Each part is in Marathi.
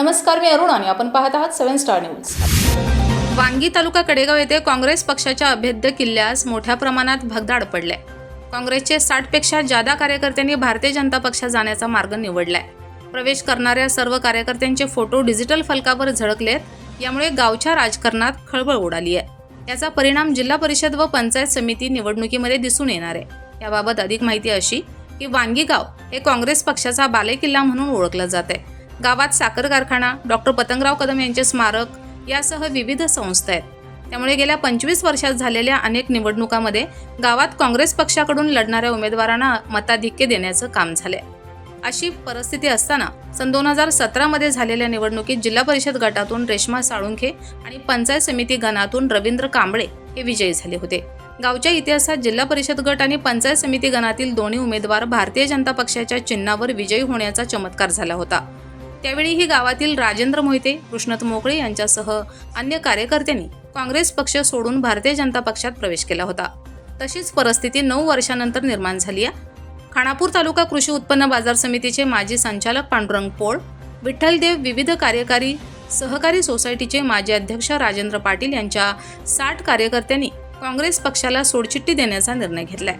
नमस्कार मी अरुण आणि आपण पाहत आहात सेव्हन स्टार न्यूज. वांगी तालुका कडेगाव येथे काँग्रेस पक्षाच्या अभेद्य किल्ल्यास मोठ्या प्रमाणात भगदाड पडले काँग्रेसचे साठपेक्षा जादा कार्यकर्त्यांनी भारतीय जनता पक्षात जाण्याचा मार्ग निवडलाय. प्रवेश करणाऱ्या सर्व कार्यकर्त्यांचे फोटो डिजिटल फलकावर झळकलेत यामुळे गावच्या राजकारणात खळबळ उडाली आहे याचा परिणाम जिल्हा परिषद व पंचायत समिती निवडणुकीमध्ये दिसून येणार आहे. याबाबत अधिक माहिती अशी की वांगी गाव हे काँग्रेस पक्षाचा बालेकिल्ला म्हणून ओळखलं जात आहे गावात साखर कारखाना डॉक्टर पतंगराव कदम यांचे स्मारक यासह विविध संस्था आहेत. त्यामुळे गेल्या पंचवीस वर्षात झालेल्या अनेक निवडणुकांमध्ये गावात काँग्रेस पक्षाकडून लढणाऱ्या उमेदवारांना मताधिक्य देण्याचं काम झालंय. अशी परिस्थिती असताना सन दोन हजार सतरामध्ये झालेल्या निवडणुकीत जिल्हा परिषद गटातून रेश्मा साळुंखे आणि पंचायत समिती गणातून रवींद्र कांबळे हे विजयी झाले होते. गावच्या इतिहासात जिल्हा परिषद गट आणि पंचायत समिती गणातील दोन्ही उमेदवार भारतीय जनता पक्षाच्या चिन्हावर विजयी होण्याचा चमत्कार झाला होता. त्यावेळीही गावातील राजेंद्र मोहिते कृष्णत मोकळे यांच्यासह अन्य कार्यकर्त्यांनी काँग्रेस पक्ष सोडून भारतीय जनता पक्षात प्रवेश केला होता. तशीच परिस्थिती नऊ वर्षानंतर निर्माण झाली आहे. खानापूर तालुका कृषी उत्पन्न बाजार समितीचे माजी संचालक पांडुरंग पोळ विठ्ठलदेव विविध कार्यकारी सहकारी सोसायटीचे माजी अध्यक्ष राजेंद्र पाटील यांच्या साठ कार्यकर्त्यांनी काँग्रेस पक्षाला सोडचिठ्ठी देण्याचा निर्णय घेतलाय.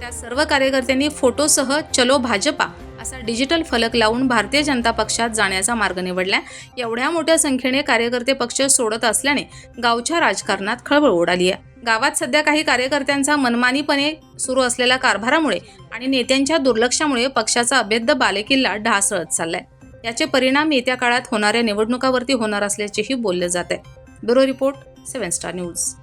त्या सर्व कार्यकर्त्यांनी फोटोसह चलो भाजपा असा डिजिटल फलक लावून भारतीय जनता पक्षात जाण्याचा मार्ग निवडला एवढ्या मोठ्या संख्येने कार्यकर्ते पक्ष सोडत असल्याने गावच्या राजकारणात खळबळ उडाली आहे. गावात सध्या काही कार्यकर्त्यांचा मनमानीपणे सुरू असलेल्या कारभारामुळे आणि नेत्यांच्या दुर्लक्षामुळे पक्षाचा अभेद्य बालेकिल्ला ढासळत चाललाय. याचे परिणाम येत्या काळात होणाऱ्या निवडणुकावरती होणार असल्याचेही बोलले जात आहे. Bureau report Seven Star News.